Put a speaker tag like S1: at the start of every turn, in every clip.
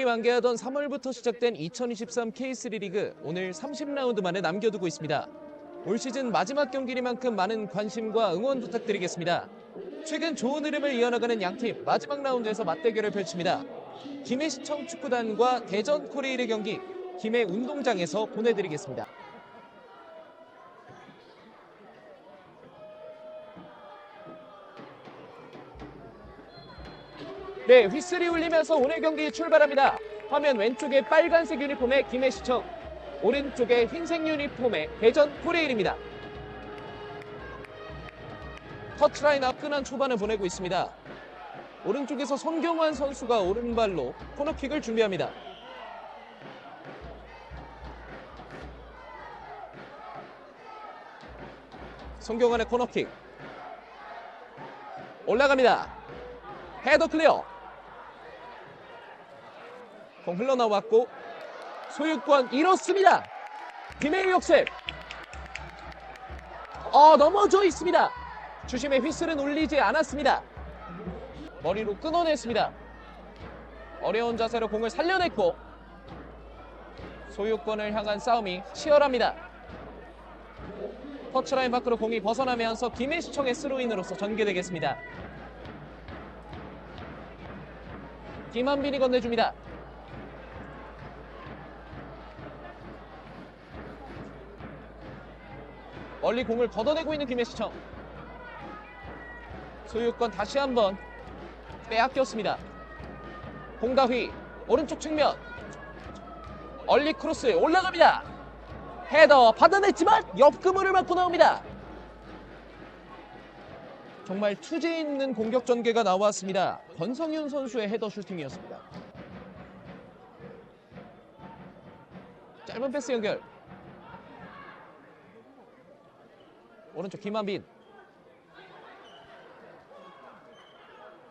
S1: 이 만개하던 3월부터 시작된 2023 K3 리그 오늘 30라운드 만에 남겨두고 있습니다. 올 시즌 마지막 경기니만큼 많은 관심과 응원 부탁드리겠습니다. 최근 좋은 흐름을 이어나가는 양팀 마지막 라운드에서 맞대결을 펼칩니다. 김해 시청 축구단과 대전 코레일의 경기 김해 운동장에서 보내드리겠습니다. 네, 휘슬이 울리면서 오늘 경기 출발합니다. 화면 왼쪽에 빨간색 유니폼의 김해시청, 오른쪽에 흰색 유니폼의 대전 코레일입니다. 터치라인 앞끈한 초반을 보내고 있습니다. 오른쪽에서 손경환 선수가 오른발로 코너킥을 준비합니다. 손경환의 코너킥 올라갑니다. 헤더 클리어. 공 흘러나왔고 소유권 잃었습니다. 김해의 역습. 어 넘어져 있습니다. 주심의 휘슬은 울리지 않았습니다. 머리로 끊어냈습니다. 어려운 자세로 공을 살려냈고 소유권을 향한 싸움이 치열합니다. 터치라인 밖으로 공이 벗어나면서 김해시청의 스로인으로서 전개되겠습니다. 김한빈이 건네줍니다. 멀리 공을 걷어내고 있는 김해시청. 소유권 다시 한번 빼앗겼습니다. 공다휘 오른쪽 측면 얼리 크로스 올라갑니다. 헤더 받아냈지만 옆그물을 맞고 나옵니다. 정말 투지 있는 공격 전개가 나왔습니다. 권성윤 선수의 헤더 슈팅이었습니다. 짧은 패스 연결. 오른쪽 김한빈.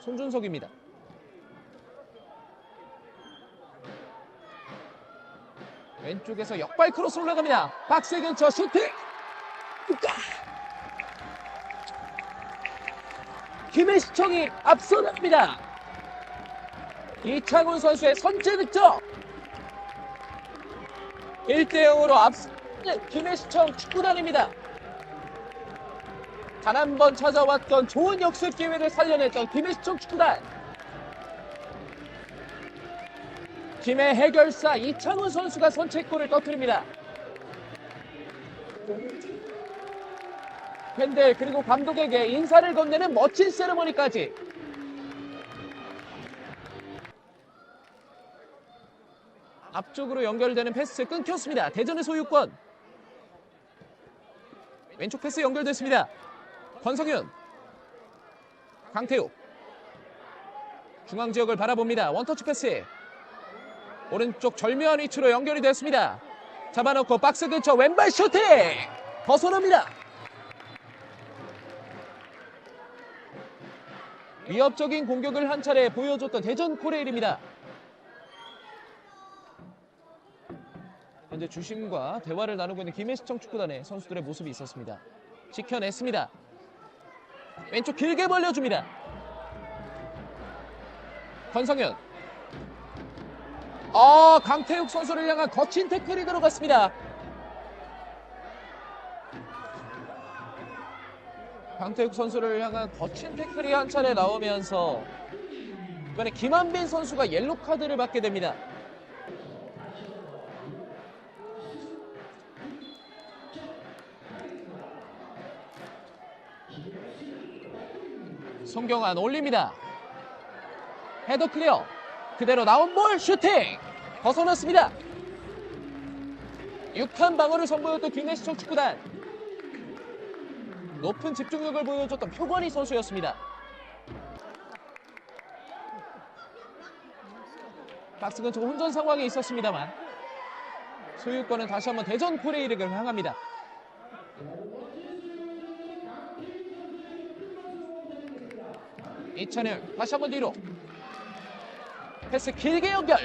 S1: 손준석입니다. 왼쪽에서 역발 크로스 올라갑니다. 박스 근처 슈팅. 우까! 김해시청이 앞서 나갑니다. 이창훈 선수의 선제 득점. 1대 0으로 앞서는 김해시청 축구단입니다. 단 한 번 찾아왔던 좋은 역습 기회를 살려냈던 김해시청 축구단. 김해 해결사 이창훈 선수가 선취골을 터뜨립니다. 팬들 그리고 감독에게 인사를 건네는 멋진 세레머니까지 앞쪽으로 연결되는 패스 끊겼습니다. 대전의 소유권 왼쪽 패스 연결됐습니다. 권성윤 강태욱 중앙 지역을 바라봅니다. 원터치 패스 오른쪽 절묘한 위치로 연결이 됐습니다. 잡아놓고 박스 근처 왼발 슈팅 벗어납니다. 위협적인 공격을 한 차례 보여줬던 대전 코레일입니다. 현재 주심과 대화를 나누고 있는 김해시청 축구단의 선수들의 모습이 있었습니다. 지켜냈습니다. 왼쪽 길게 벌려줍니다. 권성현. 아, 강태욱 선수를 향한 거친 태클이 들어갔습니다. 강태욱 선수를 향한 거친 태클이 한 차례 나오면서 이번에 김한빈 선수가 옐로 카드를 받게 됩니다. 송경환 올립니다. 헤더 클리어. 그대로 나온 볼 슈팅. 벗어났습니다. 6한 방어를 선보였던 김해시청 축구단. 높은 집중력을 보여줬던 표건희 선수였습니다. 박스 근처 혼전 상황에 있었습니다만 소유권은 다시 한번 대전 코레일에게 향합니다. 이찬열 다시 한번 뒤로 패스 길게 연결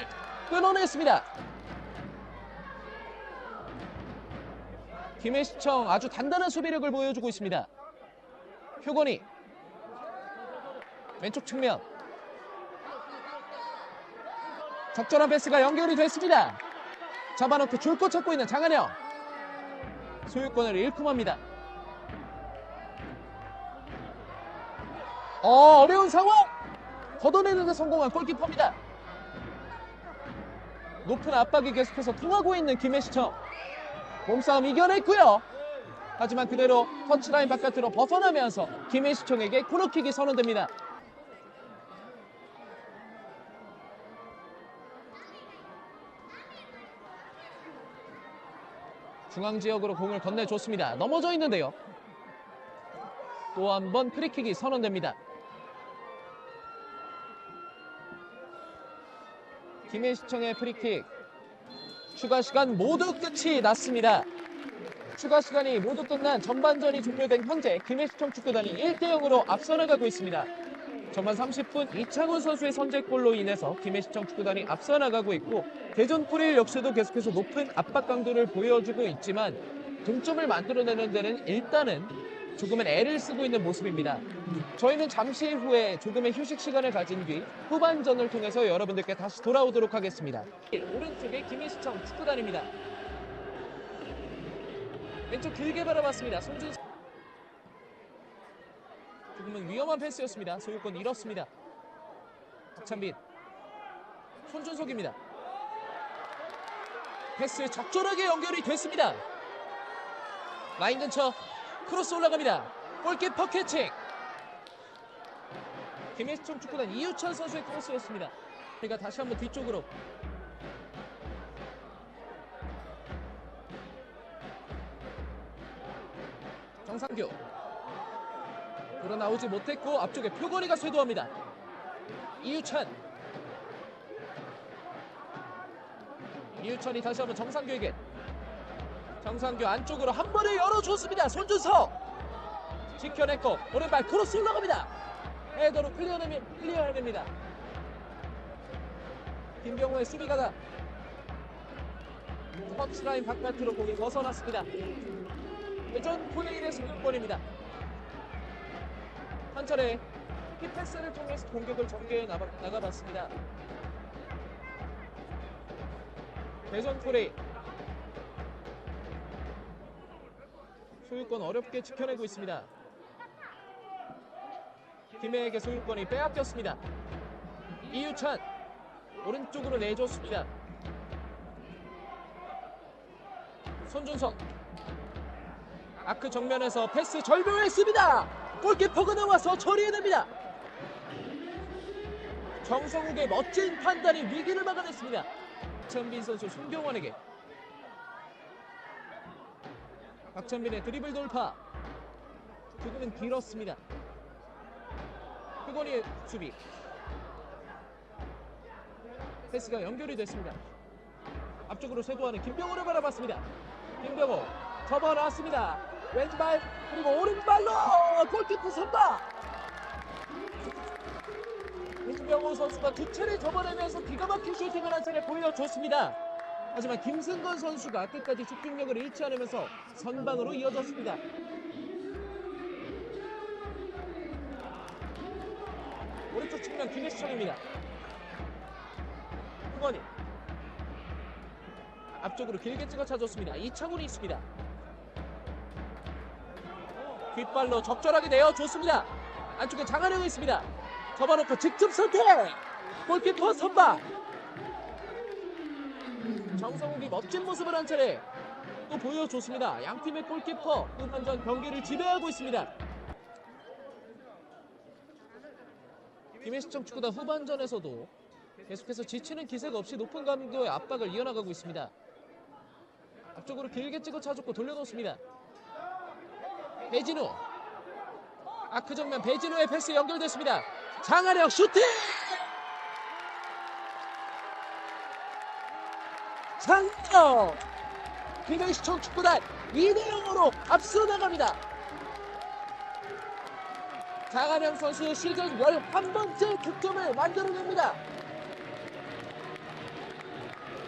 S1: 끊어냈습니다. 김해시청 아주 단단한 수비력을 보여주고 있습니다. 효건이 왼쪽 측면 적절한 패스가 연결이 됐습니다. 잡아놓고 줄것 찾고 있는 장한영. 소유권을 잃고 맙니다. 어, 어려운 상황! 걷어내는데 성공한 골키퍼입니다. 높은 압박이 계속해서 통하고 있는 김해시청. 몸싸움 이겨냈고요. 하지만 그대로 터치라인 바깥으로 벗어나면서 김해시청에게 코너킥이 선언됩니다. 중앙 지역으로 공을 건네줬습니다. 넘어져 있는데요. 또 한 번 프리킥이 선언됩니다. 김해시청의 프리킥. 추가 시간 모두 끝이 났습니다. 추가 시간이 모두 끝난 전반전이 종료된 현재 김해시청 축구단이 1대 0으로 앞서 나가고 있습니다. 전반 30분 이창훈 선수의 선제골로 인해서 김해시청 축구단이 앞서 나가고 있고 대전 포레일 역시도 계속해서 높은 압박 강도를 보여주고 있지만 동점을 만들어내는 데는 일단은 조금은 애를 쓰고 있는 모습입니다. 저희는 잠시 후에 조금의 휴식 시간을 가진 뒤 후반전을 통해서 여러분들께 다시 돌아오도록 하겠습니다. 오른쪽에 김해시청 축구단입니다. 왼쪽 길게 바라봤습니다. 손준 조금은 위험한 패스였습니다. 소유권 잃었습니다. 박찬빈 손준석입니다. 패스 적절하게 연결이 됐습니다. 라인 근처 크로스 올라갑니다. 골키퍼 캐칭. 김해시청 축구단 이유찬 선수의 크로스였습니다. 그가 다시 한번 뒤쪽으로 정상규 돌아 나오지 못했고 앞쪽에 표거리가 쇄도합니다. 이유찬 이유찬이 다시 한번 정상규에게 정상규 안쪽으로 한 번을 열어줬습니다. 손준석 지켜냈고 오른발 크로스 올라갑니다. 헤더로 클리어내면 클리어해냅니다. 김병호의 수비가다 터치라인 바깥으로 공이 벗어났습니다. 회전 포레일의 수비권입니다. 한 차례 힙패스를 통해서 공격을 전개해 나가, 나가봤습니다. 대전 포레일 소유권 어렵게 지켜내고 있습니다. 김해에게 소유권이 빼앗겼습니다. 이유찬 오른쪽으로 내줬습니다. 손준석 아크 정면에서 패스 절묘했습니다. 골키퍼가 나와서 처리해냅니다. 정성욱의 멋진 판단이 위기를 막아냈습니다. 박찬빈 선수 손병원에게 박찬빈의 드리블 돌파 조금은 길었습니다. 흑원이의 수비 패스가 연결이 됐습니다. 앞쪽으로 쇄도하는 김병호를 바라봤습니다. 김병호 접어놨습니다. 왼발 그리고 오른발로 골키퍼 선다. 김병호 선수가 두 차례 접어내면서 기가 막힌 슈팅을 한 차례 보여줬습니다. 하지만 김승건 선수가 끝까지 집중력을 잃지 않으면서 선방으로 이어졌습니다. 오른쪽 측면 김혜수청입니다. 후건이 앞쪽으로 길게 찍어 차줬습니다. 이창훈이 있습니다. 뒷발로 적절하게 내어 줬습니다. 안쪽에 장한영이 있습니다. 접어놓고 직접 선택! 골키퍼 선방! 정성욱이 멋진 모습을 한 차례 또 보여줬습니다. 양 팀의 골키퍼 후반전 경기를 지배하고 있습니다. 김해시청 축구단 후반전에서도 계속해서 지치는 기세가 없이 높은 감도의 압박을 이어나가고 있습니다. 앞쪽으로 길게 찍어 차줬고 돌려놓습니다. 배진우 아크 정면 배진우의 패스 연결됐습니다. 장한혁 슈팅! 장한혁 김해시청 축구단 2대 0으로 앞서 나갑니다. 장한영 선수 시즌 11번째 득점을 만들어냅니다.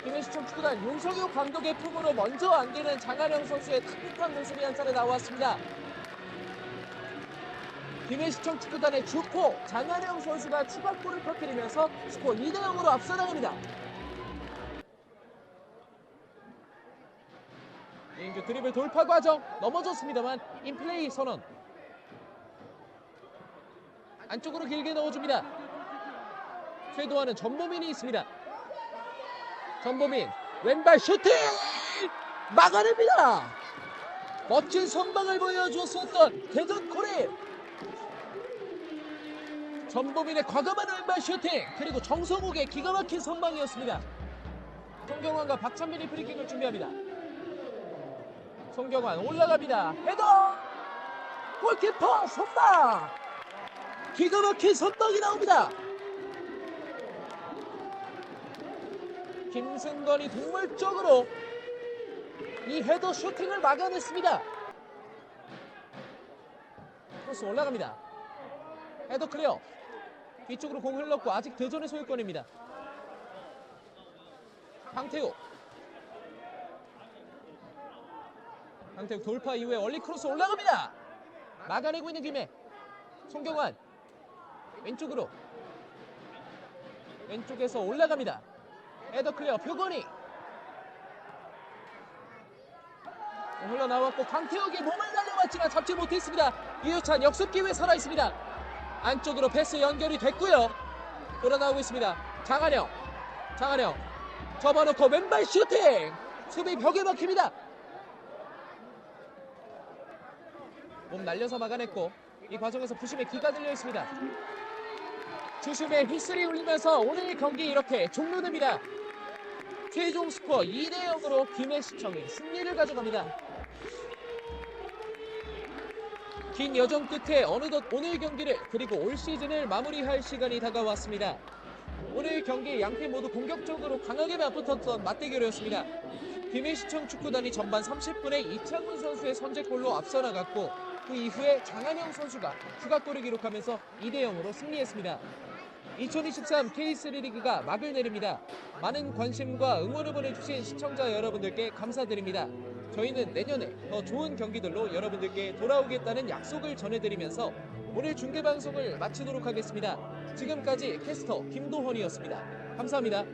S1: 김해시청 축구단 윤석효 감독의 품으로 먼저 안기는 장한영 선수의 따뜻한 모습이 한 차례 나왔습니다. 김해시청 축구단의 주포 장한영 선수가 추가골을 터뜨리면서 스코어 2대 0으로 앞서 나갑니다. 이인규 드리블 돌파 과정 넘어졌습니다만 인플레이 선언. 안쪽으로 길게 넣어줍니다. 쇄도하는 전보민이 있습니다. 전보민 왼발 슈팅 막아냅니다. 멋진 선방을 보여주었었던 대전 코리. 전보민의 과감한 왼발 슈팅 그리고 정성욱의 기가 막힌 선방이었습니다. 송경환과 박찬민이 프리킥을 준비합니다. 송경환 올라갑니다. 헤더! 골키퍼 선방! 기가 막힌 선방이 나옵니다. 김승건이 동물적으로 이 헤더 슈팅을 막아냈습니다. 크로스 올라갑니다. 헤더 클리어. 뒤쪽으로 공 흘렀고 아직 대전의 소유권입니다. 황태우. 황태우 돌파 이후에 얼리 크로스 올라갑니다. 막아내고 있는 김에 송경환 왼쪽으로 왼쪽에서 올라갑니다. 헤더 클리어 표건이 흘러나왔고 강태욱이 몸을 날려봤지만 잡지 못했습니다. 이유찬 역습 기회 살아 있습니다. 안쪽으로 패스 연결이 됐고요. 돌아나오고 있습니다. 장한영, 장한영 접어놓고 왼발 슈팅 수비 벽에 막힙니다. 몸 날려서 막아냈고 이 과정에서 부심의 기가 들려 있습니다. 주심의 휘슬이 울리면서 오늘 경기 이렇게 종료됩니다. 최종 스코어 2대 0으로 김해시청이 승리를 가져갑니다. 긴 여정 끝에 어느덧 오늘 경기를 그리고 올 시즌을 마무리할 시간이 다가왔습니다. 오늘 경기 양팀 모두 공격적으로 강하게 맞붙었던 맞대결이었습니다. 김해시청 축구단이 전반 30분에 이창훈 선수의 선제골로 앞서 나갔고 그 이후에 장한영 선수가 추가골을 기록하면서 2대 0으로 승리했습니다. 2023 K3 리그가 막을 내립니다. 많은 관심과 응원을 보내주신 시청자 여러분들께 감사드립니다. 저희는 내년에 더 좋은 경기들로 여러분들께 돌아오겠다는 약속을 전해드리면서 오늘 중계 방송을 마치도록 하겠습니다. 지금까지 캐스터 김도헌이었습니다. 감사합니다.